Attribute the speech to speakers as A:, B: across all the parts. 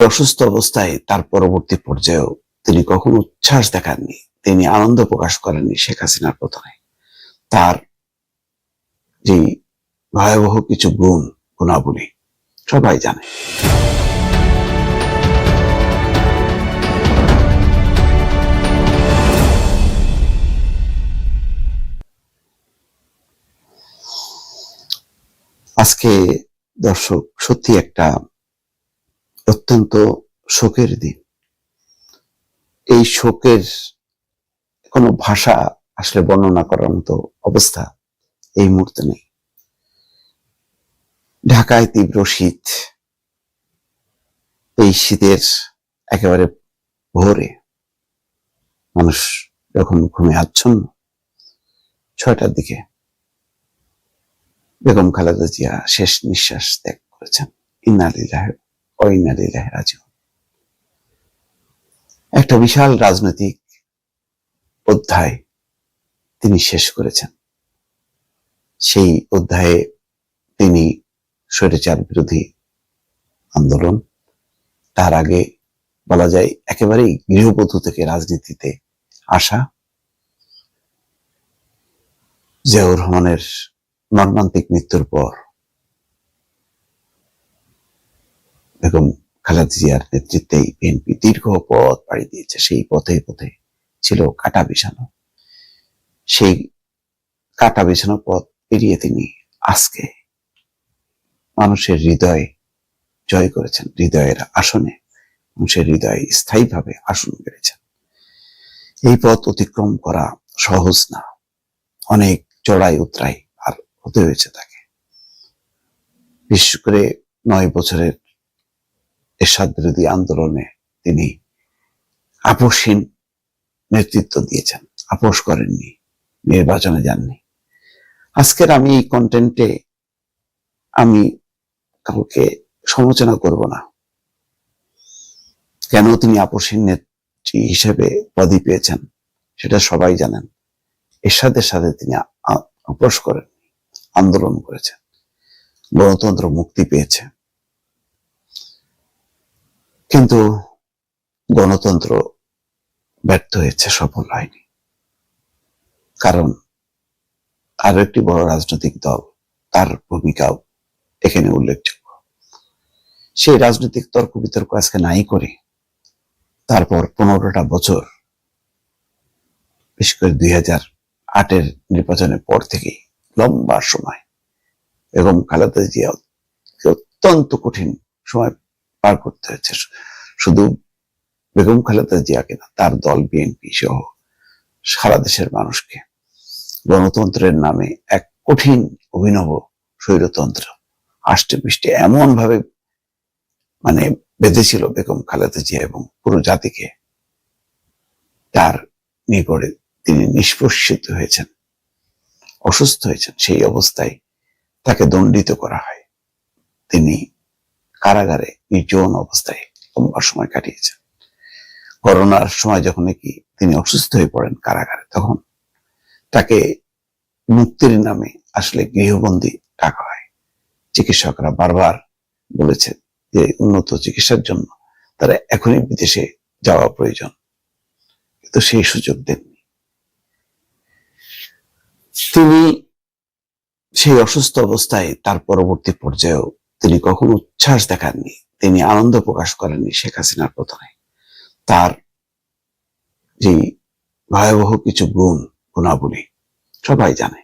A: অসুস্থ অবস্থায় তার পরবর্তী পর্যায়েও তিনি কখনো উচ্ছ্বাস দেখাননি। তিনি আনন্দ প্রকাশ করেননি শেখ হাসিনার পতনে তার যে ভয়াবহ কিছু গুণ, গুণাবলী, সবাই জানে। আজকে দর্শক, সত্যি একটা অত্যন্ত শোকের দিন। এই শোকের কোনো ভাষা আসলে বর্ণনা করার মতো অবস্থা এই মুহূর্তে নেই। ঢাকায় তীব্র শীত, এই শীতের একেবারে ভোরে মানুষ যখন ঘুমে আচ্ছন্ন, ছয়টার দিকে বেগম খালেদা জিয়া শেষ নিঃশ্বাস ত্যাগ করেছেন। ইন্নালিল্লাহ একটা বিশাল রাজনৈতিক অধ্যায় তিনি শেষ করেছেন। সেই অধ্যায়ে তিনি স্বৈরাচার বিরোধী আন্দোলন, তার আগে বলা যায় একেবারেই গৃহবধূ থেকে রাজনীতিতে আসা জিয়াউর রহমানের মর্মান্তিক মৃত্যুর পর বেগম খালেদা জিয়ার নেতৃত্বেই বিএনপি দীর্ঘ পথ পাড়ি দিয়েছে। সেই পথে পথে ছিল কাটা বিছানো। সেই কাটা বিছানো পথ পেরিয়ে তিনি আজকে মানুষের হৃদয় জয় করেছেন, হৃদয়ের আসনে মানুষের হৃদয়ে স্থায়ীভাবে আসন পেরেছেন। এই পথ অতিক্রম করা সহজ না। অনেক চড়াই উতরাই আর হতে হয়েছে তাকে। বিশেষ করে নয় বছরের এরশাদ বিরোধী আন্দোলনে তিনি আপোষহীন নেতৃত্ব দিয়েছেন, আপোষ করেননি, নির্বাচনে যাননি। আজকের আমি এই কন্টেন্টে আমি কাউকে সমালোচনা করব না। কেন তিনি আপোষহীন নেত্রী হিসেবে পদই পেয়েছেন, সেটা সবাই জানেন। এরশাদের সাথে তিনি আপোষ করেন আন্দোলন করেছেন, গণতন্ত্র মুক্তি পেয়েছে। কিন্তু গণতন্ত্র ব্যর্থ হয়েছে, সফল হয়নি। কারণ আরও একটি বড় রাজনৈতিক দল তার ভূমিকাও এখানে উল্লেখযোগ্য। সেই রাজনৈতিক তর্ক বিতর্ক আজকে নাই করে তারপর পনেরোটা বছর, বিশেষ করে দুই হাজার আটের নির্বাচনের পর থেকে লম্বা সময় এবং খালেদা জিয়া অত্যন্ত কঠিন সময় পার করতে হয়েছে শুধু বেগম খালেদা জিয়াকে না, তার দল, বিএনপি সহ সারা দেশের মানুষকে গণতন্ত্রের নামে এক কঠিন অভিনব স্বৈরতন্ত্র আষ্টে পৃষ্ঠে এমন ভাবে মানে বেঁধেছিল বেগম খালেদা জিয়া এবং পুরো জাতিকে, তার নিকটে তিনি নিষ্পষিত হয়েছেন, অসুস্থ হয়েছেন। সেই অবস্থায় তাকে দণ্ডিত করা হয়। তিনি কারাগারে নির্জন অবস্থায় লম্বা সময় কাটিয়েছেন করোনার সময় যখন নাকি তিনি অসুস্থ হয়ে পড়েন কারাগারে, তখন তাকে মুক্তির নামে আসলে গৃহবন্দী ডাকা হয়। চিকিৎসকরা বারবার বলেছে যে উন্নত চিকিৎসার জন্য তারা এখনই বিদেশে যাওয়া প্রয়োজন, কিন্তু সেই সুযোগ দেননি। তিনি সেই অসুস্থ অবস্থায় তার পরবর্তী পর্যায়েও তিনি কখনো উচ্ছ্বাস দেখাননি, তিনি আনন্দ প্রকাশ করেননি শেখ হাসিনার প্রথমে। তার যে ভয়াবহ কিছু গুণ, গুণাবলী, সবাই জানে।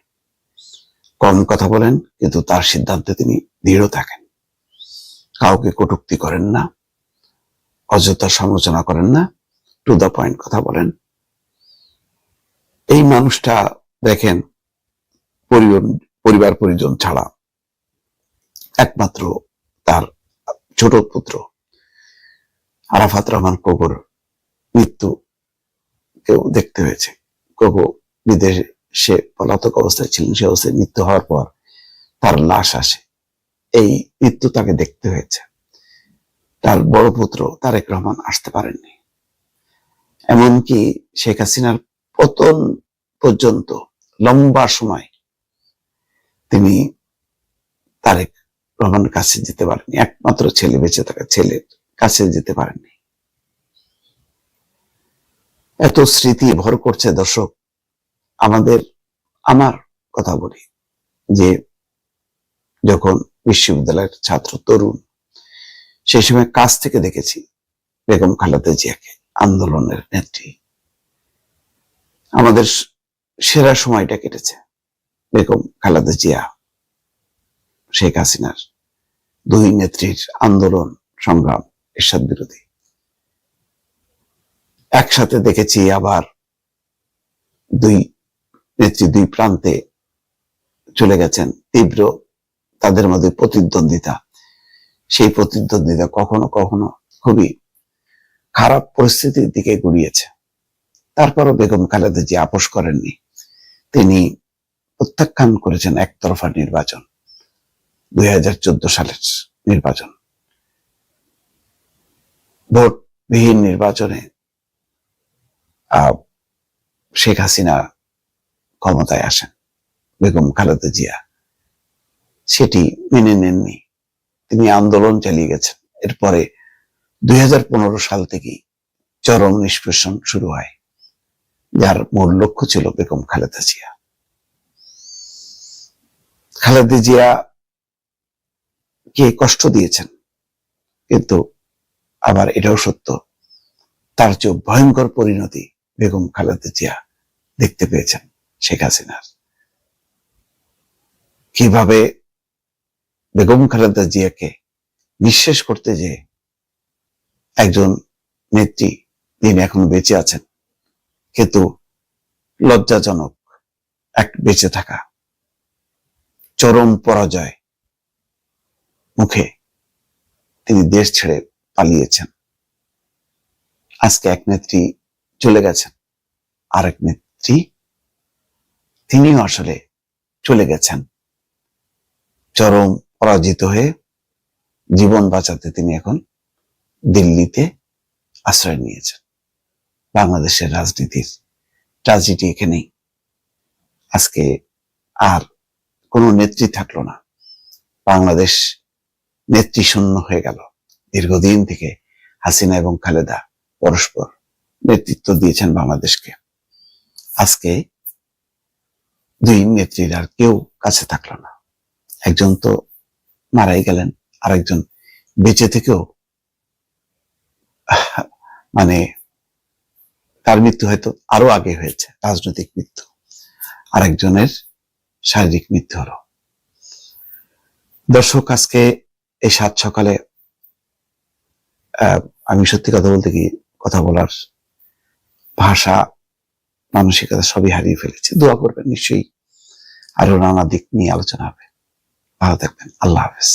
A: কম কথা বলেন, কিন্তু তার সিদ্ধান্তে তিনি দৃঢ় থাকেন। কাউকে কটুক্তি করেন না, অযথা সমালোচনা করেন না, টু দ্য পয়েন্ট কথা বলেন। এই মানুষটা দেখেন পরিবার- পরিজন ছাড়া একমাত্র তার ছোট পুত্র। আরাফাত রহমান কবর মৃত্যু কেউ দেখতে হয়েছে। কবু বিদেশে পলাতক অবস্থায় ছিলেন, সে অবস্থায় মৃত্যু হওয়ার পর তার লাশ আসে। এই মৃত্যু তাকে দেখতে হয়েছে। তার বড় পুত্র তারেক রহমান আসতে পারেননি। এমনকি শেখ হাসিনার পতন পর্যন্ত লম্বা সময় তিনি রহমানের কাছে যেতে পারেনি। একমাত্র ছেলে বেঁচে থাকা ছেলের কাছে যেতে পারেননি এত স্মৃতি ভর করছে দর্শক, আমাদের, আমার কথা বলি যে যখন বিশ্ববিদ্যালয়ের ছাত্র তরুণ, সেই সময় কাছ থেকে দেখেছি বেগম খালেদা জিয়াকে আন্দোলনের নেত্রী। আমাদের সেরা সময়টা কেটেছে বেগম খালেদা জিয়া, শেখ হাসিনার দুই নেত্রীর আন্দোলন, সংগ্রাম, এরশাদ বিরোধী। একসাথে দেখেছি আবার দুই নেত্রী দুই প্রান্তে চলে গেছেন। তীব্র তাদের মধ্যে প্রতিদ্বন্দ্বিতা। সেই প্রতিদ্বন্দ্বিতা কখনো কখনো খুবই খারাপ পরিস্থিতির দিকে গড়িয়েছে। তারপরও বেগম খালেদা জি আপোষ করেননি। তিনি প্রত্যাখ্যান করেছেন একতরফা নির্বাচন। দুই হাজার চোদ্দ সালের নির্বাচন। ভোটবিহীন নির্বাচনে শেখ হাসিনা ক্ষমতায় আসেন, বেগম খালেদা জিয়া। সেটি মেনে নেননি। তিনি আন্দোলন চালিয়ে গেছেন। এরপরে দুই হাজার পনেরো সাল থেকেই চরম নিষ্পেষণ শুরু হয়, যার মূল লক্ষ্য ছিল বেগম খালেদা জিয়া। খালেদা জিয়া কে কষ্ট দিয়েছেন। কিন্তু আবার এটাও সত্য, তার চেয়ে ভয়ঙ্কর পরিণতি বেগম খালেদা জিয়া দেখতে পেয়েছেন শেখ হাসিনার। কীভাবে বেগম খালেদা জিয়াকে নিঃশেষ করতে যে একজন নেত্রী তিনি এখন বেঁচে আছেন, কিন্তু লজ্জাজনক এক বেঁচে থাকা চরম পরাজয় মুখে তিনি দেশ ছেড়ে পালিয়েছেন। আজকে এক নেত্রী চলে গেছেন। আরেক নেত্রী তিনিও আসলে চলে গেছেন। চরম পরাজিত হয়ে জীবন বাঁচাতে তিনি এখন দিল্লিতে আশ্রয় নিয়েছেন। বাংলাদেশের রাজনীতির ট্রাজেডি এখানেই। আজকে আর কোনো নেত্রী থাকল না। বাংলাদেশ নেত্রী শূন্য হয়ে গেল। দীর্ঘদিন থেকে হাসিনা এবং খালেদা পরস্পর নেতৃত্ব দিয়েছেন বাংলাদেশকে। আজকে দুই নেত্রীর আর কেউ কাছে থাকল না। একজন তো মারাই গেলেন, আরেকজন বেঁচে থেকেও মানে তার মৃত্যু হয়তো আরও আগে হয়েছে, রাজনৈতিক মৃত্যু। আরেকজনের শারীরিক মৃত্যু হলো। দর্শক, আজকে এই সাত সকালে আমি সত্যি কথা বলতে কি, কথা বলার ভাষা, মানসিকতা সবই হারিয়ে ফেলেছি। দোয়া করবেন নিশ্চয়ই আরও নানা দিক নিয়ে আলোচনা হবে। ভালো থাকবেন। আল্লাহ হাফেজ।